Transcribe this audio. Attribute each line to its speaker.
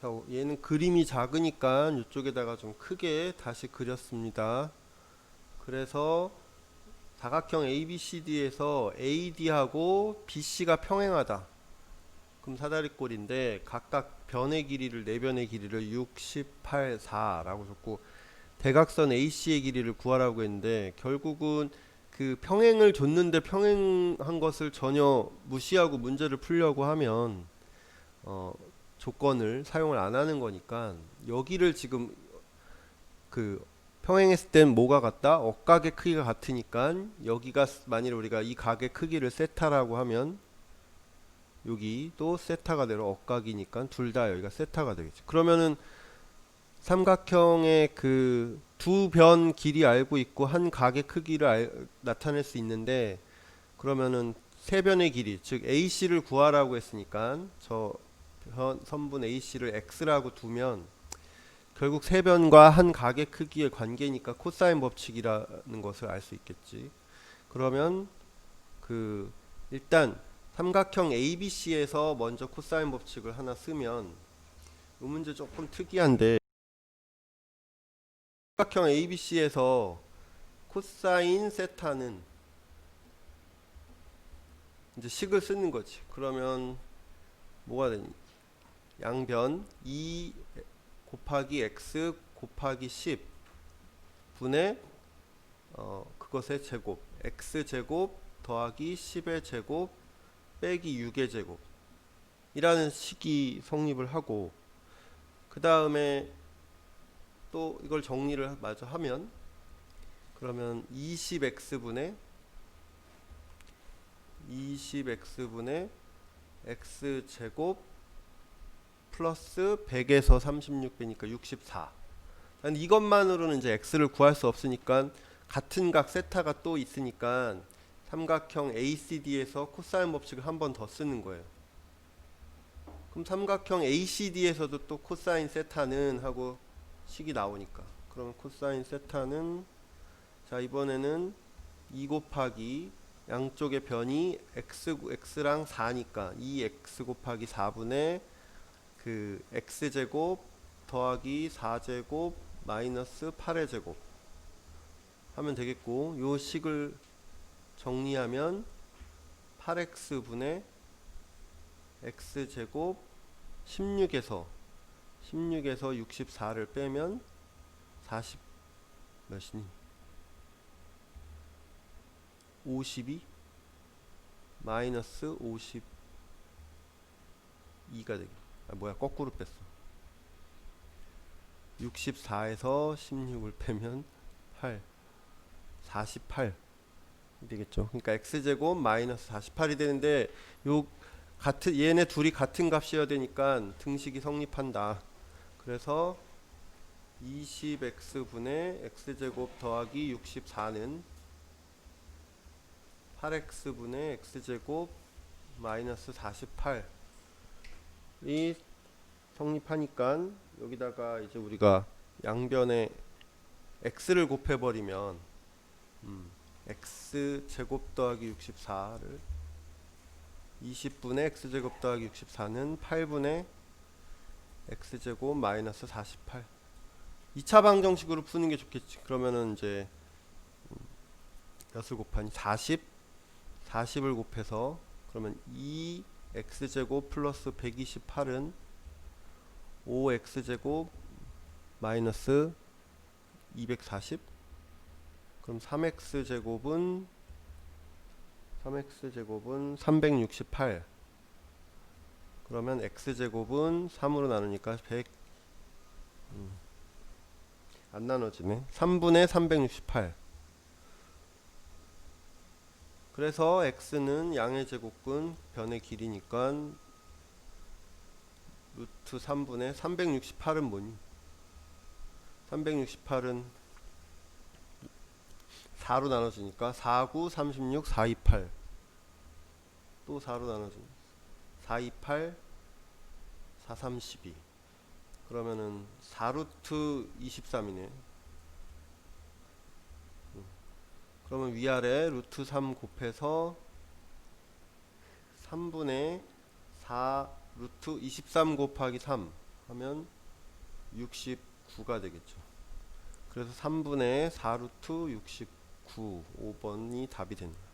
Speaker 1: 자, 얘는 그림이 작으니까 이쪽에다가 좀 크게 다시 그렸습니다. 그래서 사각형 ABCD에서 AD하고 BC가 평행하다. 그럼 사다리꼴인데 각각 변의 길이를 네 변의 길이를 6, 18, 4라고 줬고 대각선 AC의 길이를 구하라고 했는데 결국은 그 평행을 줬는데 평행한 것을 전혀 무시하고 문제를 풀려고 하면 어, 조건을 사용을 안 하는 거니까 여기를 지금 그 평행했을 땐 뭐가 같다? 억각의 크기가 같으니까 여기가 만일 우리가 이 각의 크기를 세타라고 하면 여기도 세타가 되로 억각이니까 둘 다 여기가 세타가 되겠죠. 그러면은 삼각형의 그 두 변 길이 알고 있고 한 각의 크기를 알- 나타낼 수 있는데 그러면은 세 변의 길이 즉 AC를 구하라고 했으니까 저 변, 선분 AC를 X라고 두면 결국 세 변과 한 각의 크기의 관계니까 코사인 법칙이라는 것을 알 수 있겠지. 그러면 그 일단 삼각형 ABC에서 먼저 코사인 법칙을 하나 쓰면 이 문제 조금 특이한데 삼각형 ABC에서 코사인 세타는 이제 식을 쓰는 거지. 그러면 뭐가 되니? 양변 2 곱하기 x 곱하기 10 분의 어 그것의 제곱. X 제곱 더하기 10의 제곱 빼기 6의 제곱. 이라는 식이 성립을 하고 그 다음에 또 이걸 정리를 마저 하면 그러면 20x분의 20x분의 x제곱 플러스 100에서 36 빼니까 64난 이것만으로는 이제 x를 구할 수 없으니까 같은 각 세타가 또 있으니까 삼각형 ACD에서 코사인 법칙을 한 번 더 쓰는 거예요. 그럼 삼각형 ACD에서도 또 코사인 세타는 하고 식이 나오니까 그러면 코사인 세타는 자 이번에는 2 곱하기 양쪽의 변이 x x랑 4니까 2x 곱하기 4분의 그 x 제곱 더하기 4 제곱 마이너스 8의 제곱 하면 되겠고 요 식을 정리하면 8x 분의 x 제곱 16에서 16에서 64를 빼면 40 몇이니? 52 마이너스 52가 되겠. 아 뭐야 거꾸로 뺐어. 64에서 16을 빼면 8 48 되겠죠. 그러니까 x 제곱 마이너스 48이 되는데 요 같은 얘네 둘이 같은 값이어야 되니까 등식이 성립한다. 그래서 20x 분의 x 제곱 더하기 64는 8x 분의 x 제곱 마이너스 48 이 성립하니까 여기다가 이제 우리가 양변에 x를 곱해버리면 음, x 제곱 더하기 64를 20분의 x 제곱 더하기 64는 8분의 x 제곱 마이너스 48 2차 방정식으로 푸는 게 좋겠지. 그러면은 이제 음, 몇을 곱하니 40 40을 곱해서 그러면 2 x 제곱 플러스 128은 5 x 제곱 마이너스 240 그럼 3x 제곱은 3x 제곱은 368 그러면 x 제곱은 3으로 나누니까 100 음, 안 나눠지네. 3분의 368 그래서 x는 양의 제곱근 변의 길이니까 루트 3분의 368은 뭐니? 368은 4로 나눠지니까 4, 9, 36, 4, 2, 8. 또 4로 나눠지니까 4, 2, 8, 4, 3, 12. 그러면은 4루트 23이네. 그러면 위아래 루트 3 곱해서 3분의 4 루트 23 곱하기 3 하면 69가 되겠죠. 그래서 3분의 4 루트 69 5번이 답이 됩니다.